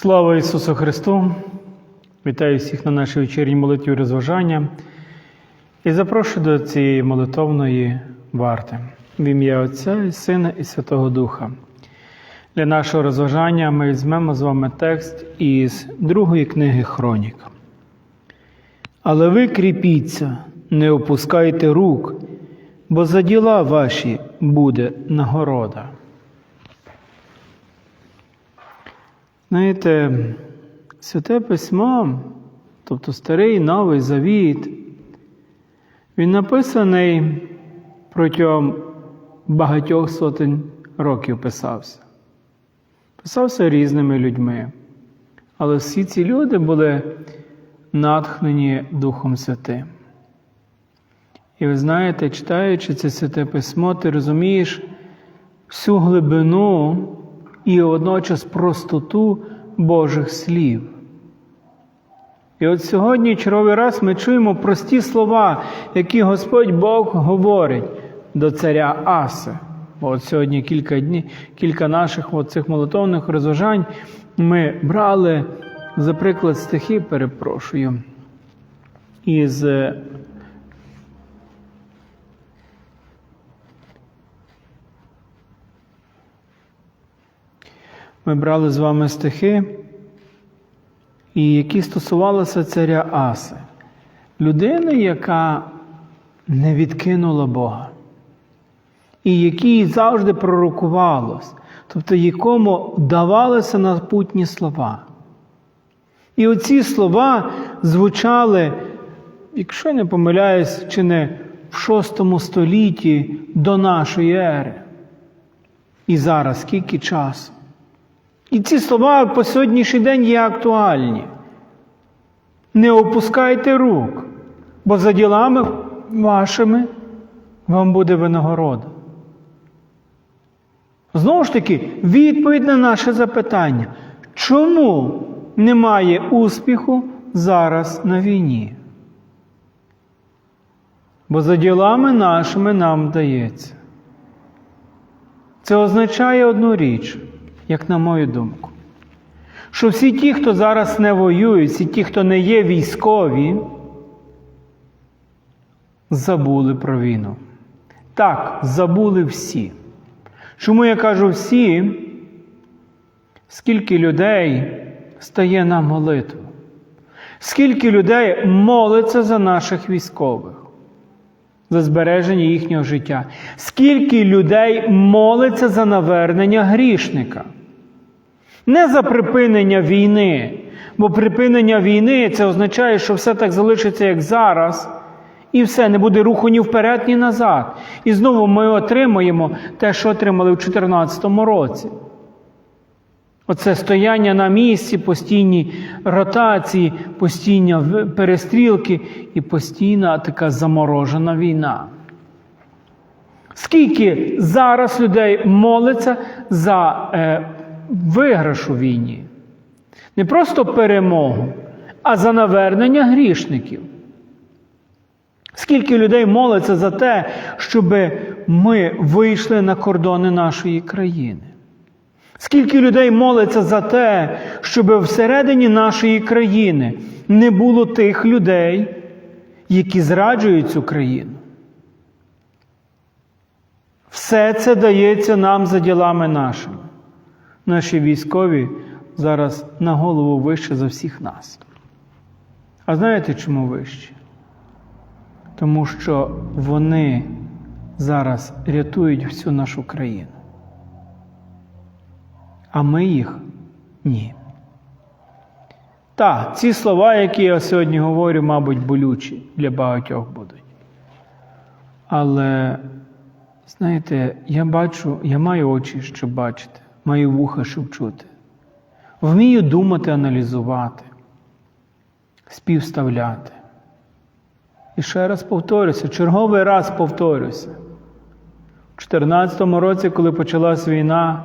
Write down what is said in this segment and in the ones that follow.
Слава Ісусу Христу! Вітаю всіх на нашій вечірній молитві розважання і запрошую до цієї молитовної варти в ім'я Отця і Сина і Святого Духа. Для нашого розважання ми візьмемо з вами текст із другої книги Хронік. Але ви кріпіться, не опускайте рук, бо за діла ваші буде нагорода. Знаєте, Святе Письмо, тобто Старий Новий Завіт, він написаний протягом багатьох сотень років писався. Писався різними людьми. Але всі ці люди були натхнені Духом Святим. І ви знаєте, читаючи це святе письмо, ти розумієш всю глибину і водночас простоту Божих слів. І от сьогодні черговий раз ми чуємо прості слова, які Господь Бог говорить до царя Аси. Бо от сьогодні кілька днів, кілька наших цих молитовних розважань ми брали за приклад стихи, перепрошую, із Ми брали з вами стихи, і які стосувалися царя Аси, людини, яка не відкинула Бога, і якій завжди пророкувалось, тобто якому давалися напутні слова. І оці слова звучали, якщо не помиляюсь, чи не в VI столітті до нашої ери. І зараз скільки часу? І ці слова по сьогоднішній день є актуальні. Не опускайте рук, бо за ділами вашими вам буде винагорода. Знову ж таки, відповідь на наше запитання. Чому немає успіху зараз на війні? Бо за ділами нашими нам дається. Це означає одну річ як на мою думку, що всі ті, хто зараз не воюють, всі ті, хто не є військові, забули про війну. Так, забули всі. Чому я кажу всі? Скільки людей стає на молитву? Скільки людей молиться за наших військових? За збереження їхнього життя. Скільки людей молиться за навернення грішника? Не за припинення війни, бо припинення війни це означає, що все так залишиться, як зараз, і все, не буде руху ні вперед, ні назад. І знову ми отримаємо те, що отримали в 2014 році. Оце стояння на місці, постійні ротації, постійні перестрілки і постійна така заморожена війна. Скільки зараз людей молиться за е, виграш у війні? Не просто перемогу, а за навернення грішників. Скільки людей молиться за те, щоб ми вийшли на кордони нашої країни? Скільки людей молиться за те, щоб всередині нашої країни не було тих людей, які зраджують цю країну? Все це дається нам за ділами нашими. Наші військові зараз на голову вище за всіх нас. А знаєте, чому вище? Тому що вони зараз рятують всю нашу країну. А ми їх ні. Так, ці слова, які я сьогодні говорю, мабуть, болючі для багатьох будуть. Але, знаєте, я бачу, я маю очі, щоб бачити, маю вуха, щоб чути. Вмію думати, аналізувати, співставляти. І ще раз повторюся, черговий раз повторюся. У 2014 році, коли почалась війна,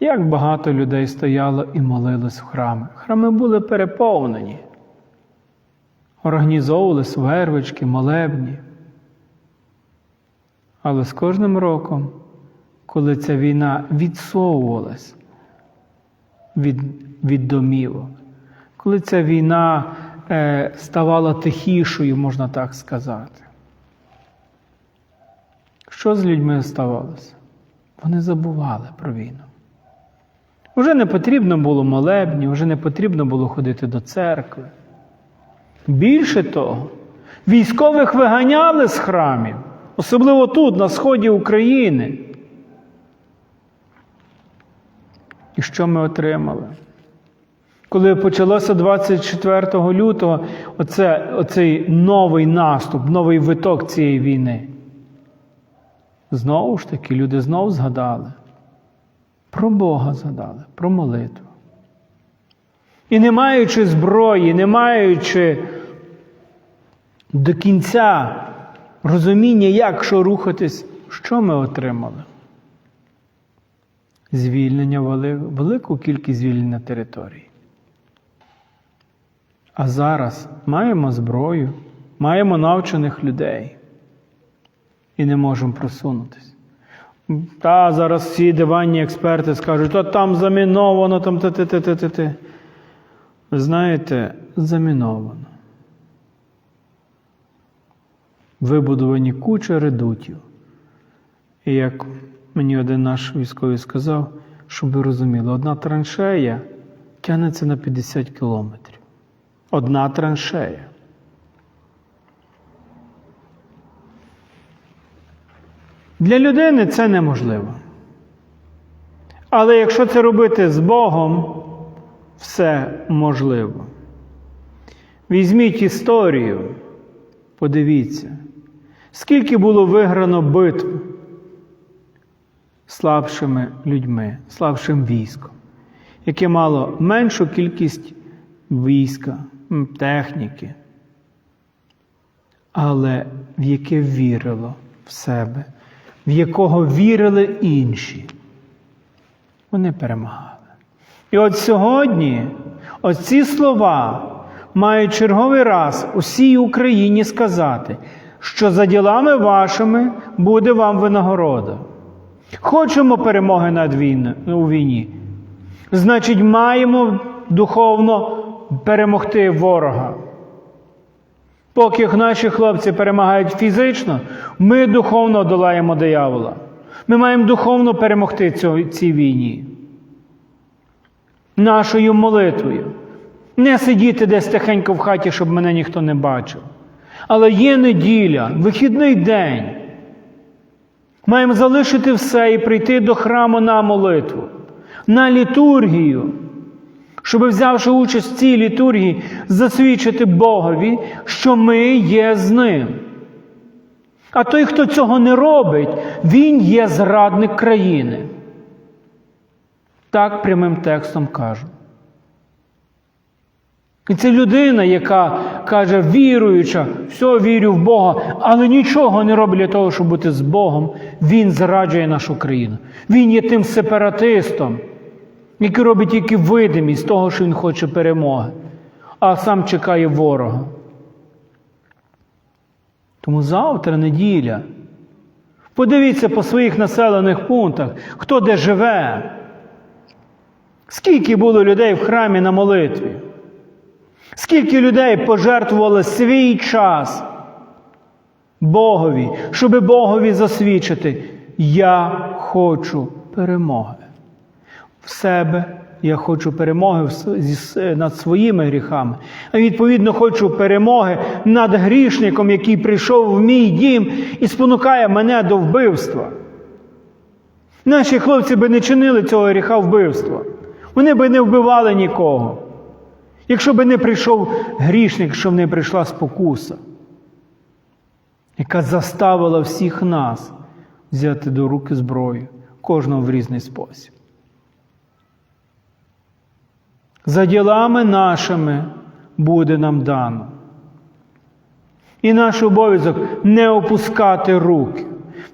як багато людей стояло і молились в храми. Храми були переповнені, організовувались вервички, молебні. Але з кожним роком, коли ця війна відсовувалась від від домівок. Коли ця війна е, ставала тихішою, можна так сказати. Що з людьми ставалося? Вони забували про війну. Уже не потрібно було молебні, вже не потрібно було ходити до церкви. Більше того, військових виганяли з храмів, особливо тут, на сході України. І що ми отримали? Коли почалося 24 лютого оце, оцей новий наступ, новий виток цієї війни, знову ж таки люди знову згадали. Про Бога згадали, про молитву. І не маючи зброї, не маючи до кінця розуміння, як що рухатись, що ми отримали? Звільнення, велику кількість звільнення території. А зараз маємо зброю, маємо навчених людей і не можемо просунутися. Та зараз всі диванні експерти скажуть, то там заміновано, там те те те те те Ви знаєте, заміновано. Вибудовані куча редутів. І як мені один наш військовий сказав, щоб ви розуміли, одна траншея тягнеться на 50 кілометрів. Одна траншея. Для людини це неможливо. Але якщо це робити з Богом, все можливо. Візьміть історію, подивіться, скільки було виграно битв слабшими людьми, слабшим військом, яке мало меншу кількість війська, техніки, але в яке вірило в себе, в якого вірили інші. Вони перемагали. І от сьогодні оці слова мають черговий раз усій Україні сказати, що за ділами вашими буде вам винагорода. Хочемо перемоги над війною, у війні. Значить, маємо духовно перемогти ворога. Поки наші хлопці перемагають фізично, ми духовно долаємо диявола. Ми маємо духовно перемогти цю, цій війні. Нашою молитвою. Не сидіти десь тихенько в хаті, щоб мене ніхто не бачив. Але є неділя, вихідний день. Маємо залишити все і прийти до храму на молитву, на літургію, щоб, взявши участь в цій літургії, засвідчити Богові, що ми є з ним. А той, хто цього не робить, він є зрадник країни. Так прямим текстом кажу. І це людина, яка каже, віруюча, все вірю в Бога, але нічого не робить для того, щоб бути з Богом, він зраджує нашу країну. Він є тим сепаратистом, який робить тільки видимість того, що він хоче перемоги, а сам чекає ворога. Тому завтра неділя. Подивіться по своїх населених пунктах, хто де живе. Скільки було людей в храмі на молитві? Скільки людей пожертвували свій час Богові, щоби Богові засвідчити, я хочу перемоги. В себе я хочу перемоги над своїми гріхами. А відповідно хочу перемоги над грішником, який прийшов в мій дім і спонукає мене до вбивства. Наші хлопці би не чинили цього гріха вбивства. Вони би не вбивали нікого. Якщо би не прийшов грішник, що в не прийшла спокуса, яка заставила всіх нас взяти до руки зброю, кожного в різний спосіб. За ділами нашими буде нам дано. І наш обов'язок не опускати руки.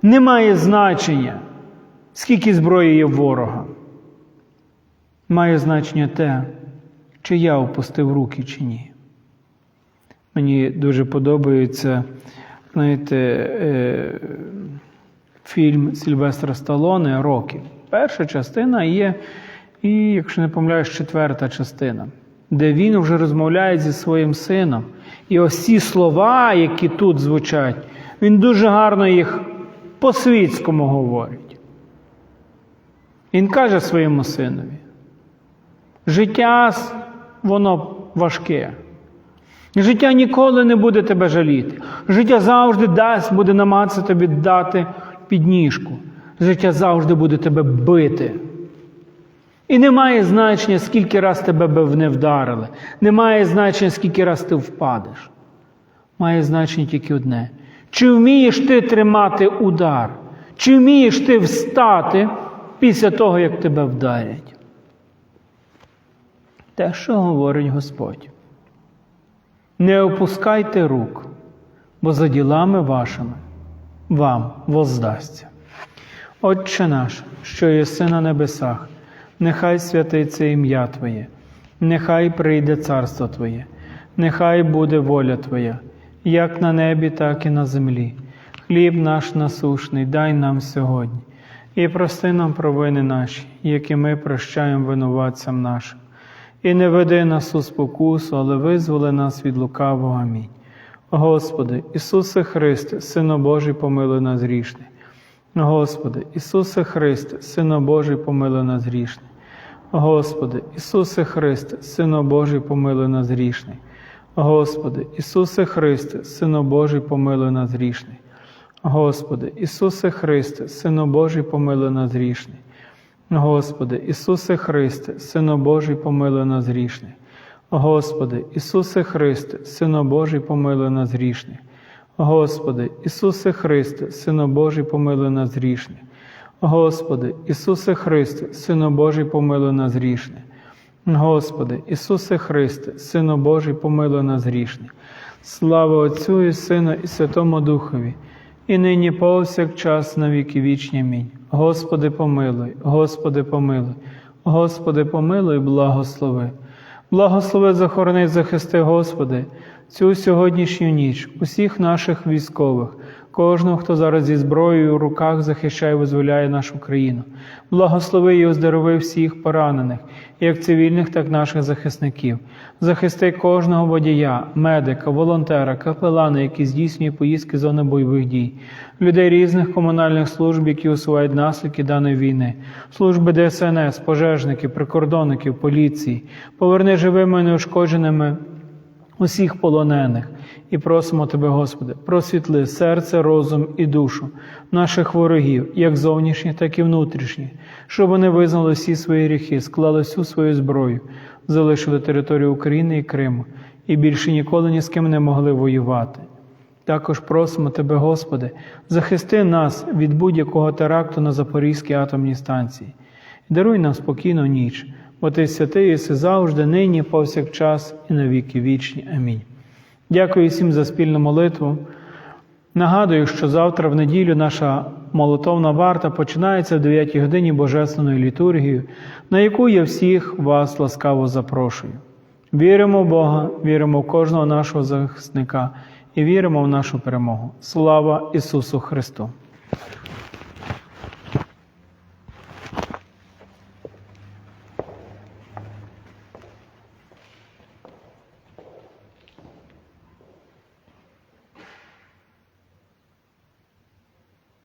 Немає значення, скільки зброї є ворога. Має значення те, чи я опустив руки, чи ні. Мені дуже подобається, знаєте, е, фільм Сільвестра Сталоне Рокі. Перша частина є і, якщо не помиляюсь, четверта частина, де він вже розмовляє зі своїм сином. І ось ці слова, які тут звучать, він дуже гарно їх по-світському говорить. Він каже своєму синові: життя воно важке. Життя ніколи не буде тебе жаліти. Життя завжди дасть, буде намагатися тобі дати підніжку. Життя завжди буде тебе бити. І немає значення, скільки раз тебе б не вдарили. Немає значення, скільки раз ти впадеш. Має значення тільки одне. Чи вмієш ти тримати удар? Чи вмієш ти встати після того, як тебе вдарять? Те, що говорить Господь. Не опускайте рук, бо за ділами вашими вам воздасться. Отче наш, що єси на небесах, нехай святиться ім'я Твоє, нехай прийде царство Твоє, нехай буде воля Твоя, як на небі, так і на землі. Хліб наш насушний, дай нам сьогодні, і прости нам провини наші, які ми прощаємо винуватцям нашим. І не веди нас у спокусу, але визволи нас від лукавого. Амінь. Господи, Ісусе Христе, Сино Божий, помилуй нас грішний. Господи, Ісусе Христе, Сино Божий, помилуй нас грішний. Господи, Ісусе Христе, Сино Божий, помилуй нас грішний. Господи, Ісусе Христе, Сино Божий, помилуй нас грішний. Господи, Ісусе Христе, Сино Божий, помилуй нас грішний. Господи, Ісусе Христе, Сино Божий, помилуй нас грішних. Господи, Ісусе Христе, Сино Божий, помилуй нас грішних. Господи, Ісусе Христе, Сино Божий, помилуй нас грішних. Господи, Ісусе Христе, Сино Божий, помилуй нас грішних. Господи, Ісусе Христе, Сино Божий, помилуй нас грішних. Слава Отцю і Сину, і Святому Духові, і нині повсякчас на віки вічні. Амінь. Господи, помилуй, Господи, помилуй, Господи, помилуй, благослови. Благослови, захорони, захисти, Господи, цю сьогоднішню ніч, усіх наших військових, кожного, хто зараз зі зброєю в руках захищає, і визволяє нашу країну. Благослови і оздорови всіх поранених, як цивільних, так і наших захисників. Захисти кожного водія, медика, волонтера, капелана, які здійснює поїздки зони бойових дій, людей різних комунальних служб, які усувають наслідки даної війни, служби ДСНС, пожежників, прикордонників, поліції, поверни живими і неушкодженими усіх полонених. І просимо Тебе, Господи, просвітли серце, розум і душу наших ворогів, як зовнішніх, так і внутрішніх, щоб вони визнали всі свої гріхи, склали всю свою зброю, залишили територію України і Криму і більше ніколи ні з ким не могли воювати. Також просимо Тебе, Господи, захисти нас від будь-якого теракту на Запорізькій атомній станції. І даруй нам спокійну ніч, бо Ти святий єси завжди, нині, повсякчас і на віки вічні. Амінь. Дякую всім за спільну молитву. Нагадую, що завтра в неділю наша молитовна варта починається в 9 годині Божественною літургією, на яку я всіх вас ласкаво запрошую. Віримо в Бога, віримо в кожного нашого захисника і віримо в нашу перемогу. Слава Ісусу Христу!